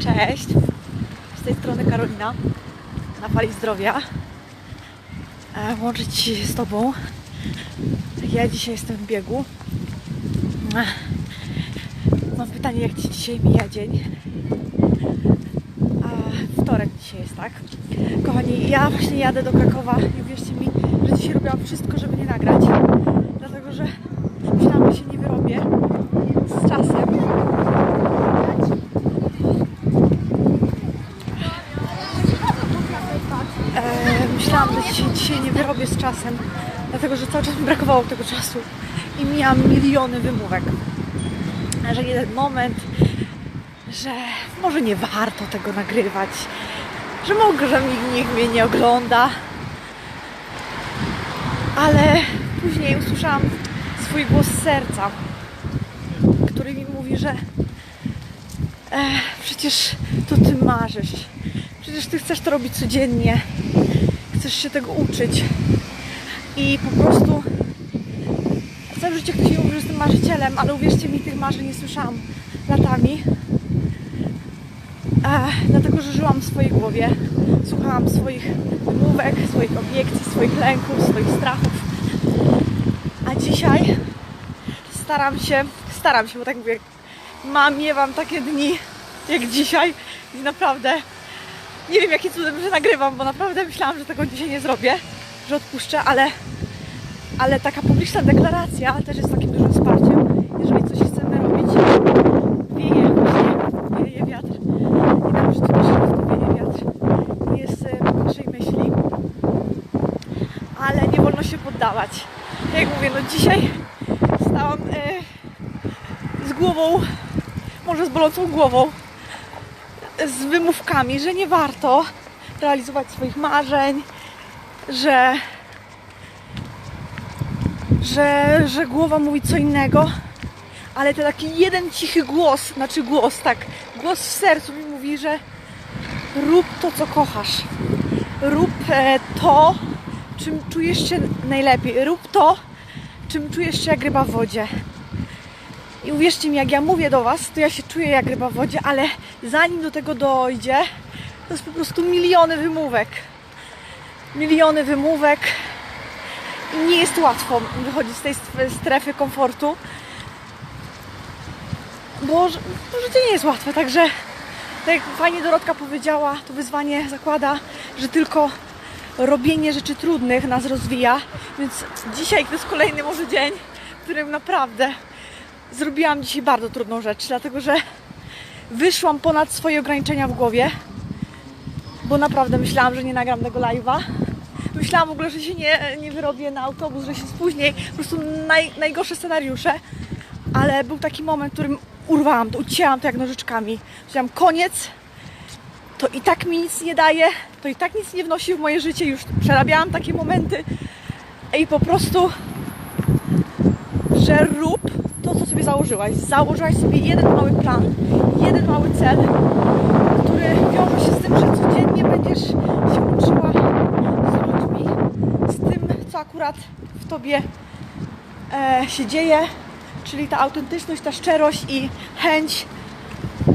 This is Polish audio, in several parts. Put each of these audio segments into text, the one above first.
Cześć! Z tej strony Karolina na Fali Zdrowia. E, Łączyć się z Tobą. Ja dzisiaj jestem w biegu. Ech. Mam pytanie, jak Ci dzisiaj mija dzień? A wtorek dzisiaj jest, tak? Kochani, ja właśnie jadę do Krakowa i uwierzcie mi, że dzisiaj robiłam wszystko, żeby nie nagrać. Dlatego, że myślałam, że się nie wyrobię z czasem. E, myślałam, że dzisiaj, dzisiaj nie wyrobię z czasem, dlatego że cały czas mi brakowało tego czasu i mijam miliony wymówek. Że jeden moment, że może nie warto tego nagrywać, że mogę, że nikt mnie nie ogląda, ale później usłyszałam swój głos serca, który mi mówi, że e, przecież to ty marzysz, przecież ty chcesz to robić codziennie, chcesz się tego uczyć i po prostu całe życie ktoś mi mówi, że jestem marzycielem, ale uwierzcie mi, tych marzeń nie słyszałam latami. E, dlatego, że żyłam w swojej głowie, słuchałam swoich wymówek, swoich obiekcji, swoich lęków, swoich strachów. A dzisiaj staram się, staram się, bo tak mówię, mam, miewam takie dni jak dzisiaj i naprawdę nie wiem jakim cudem, że nagrywam, bo naprawdę myślałam, że tego dzisiaj nie zrobię, że odpuszczę, ale, ale taka publiczna deklaracja też jest takim dużym wsparciem. Jeżeli coś chcemy robić, wieje właśnie, wieje wiatr i nam też w to wieje wiatr. Jest naszej myśli, ale nie wolno się poddawać. Jak mówię, no dzisiaj stałam e, z głową, może z bolącą głową, z wymówkami, że nie warto realizować swoich marzeń, że, że, że głowa mówi co innego, ale ten taki jeden cichy głos, znaczy głos, tak, głos w sercu mi mówi, że rób to, co kochasz. Rób e, to, czym czujesz się najlepiej. Rób to, czym czujesz się jak ryba w wodzie. I uwierzcie mi, jak ja mówię do Was, to ja się czuję jak ryba w wodzie, ale zanim do tego dojdzie, to jest po prostu miliony wymówek. Miliony wymówek. I nie jest łatwo wychodzić z tej strefy komfortu, bo bo życie nie jest łatwe, także tak jak fajnie Dorotka powiedziała, to wyzwanie zakłada, że tylko robienie rzeczy trudnych nas rozwija, więc dzisiaj to jest kolejny może dzień, w którym naprawdę zrobiłam dzisiaj bardzo trudną rzecz, dlatego że wyszłam ponad swoje ograniczenia w głowie, bo naprawdę myślałam, że nie nagram tego live'a. Myślałam w ogóle, że się nie, nie wyrobię na autobus, że się spóźnię. Po prostu naj, najgorsze scenariusze. Ale był taki moment, w którym urwałam to, ucięłam to jak nożyczkami. Powiedziałam, koniec, to i tak mi nic nie daje, to i tak nic nie wnosi w moje życie. Już przerabiałam takie momenty i po prostu że rób sobie założyłaś. Założyłaś sobie jeden mały plan, jeden mały cel, który wiąże się z tym, że codziennie będziesz się łączyła z ludźmi, z tym, co akurat w tobie e, się dzieje, czyli ta autentyczność, ta szczerość i chęć,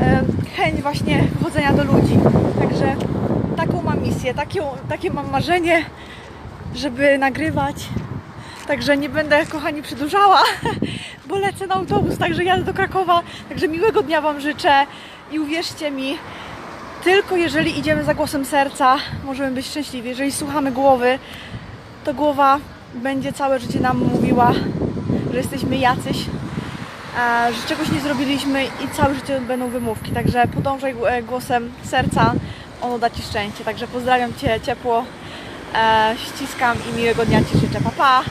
e, chęć właśnie wychodzenia do ludzi. Także taką mam misję, takie, takie mam marzenie, żeby nagrywać Także nie będę, kochani, przedłużała, bo lecę na autobus, także jadę do Krakowa. Także miłego dnia Wam życzę i uwierzcie mi, tylko jeżeli idziemy za głosem serca, możemy być szczęśliwi. Jeżeli słuchamy głowy, to głowa będzie całe życie nam mówiła, że jesteśmy jacyś, a, że czegoś nie zrobiliśmy i całe życie będą wymówki. Także podążaj e, głosem serca, ono da Ci szczęście. Także pozdrawiam Cię ciepło, e, ściskam i miłego dnia Ci życzę. Pa, pa!